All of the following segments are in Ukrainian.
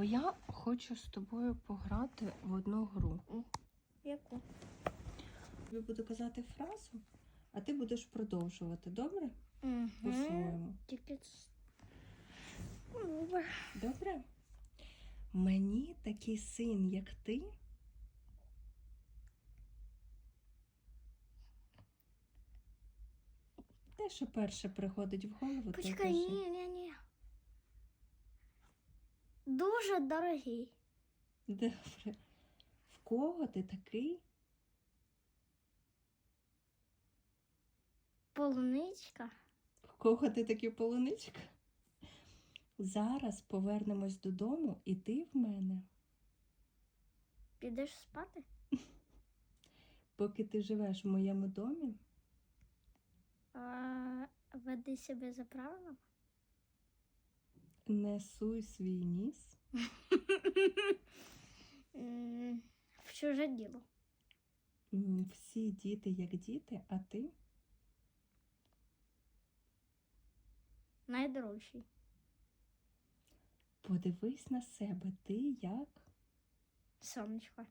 Бо я хочу з тобою пограти в одну гру. Яку? Я буду казати фразу, а ти будеш продовжувати, добре? Угу. Тільки. Добре. Добре? Мені такий син, як ти. Те, що перше приходить в голову, то Почекай, кажи. ні, ні, ні. Дуже дорогий. Добре. В кого ти такий? Полуничка. В кого ти такий полуничка? Зараз повернемось додому, і ти в мене. Підеш спати? Поки ти живеш в моєму домі, А, веди себе за правилом. Не суй свій ніс. В чуже діло. Всі діти як діти, а ти Найдорожчий. подивись на себе, ти як Сонечко.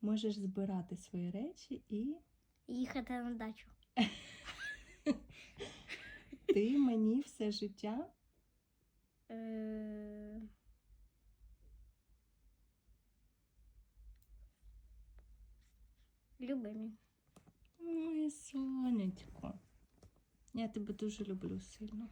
можеш збирати свої речі і Їхати на дачу. Ти мені все життя Е, Любимі. Моє сонечко. Я тебе дуже люблю сильно.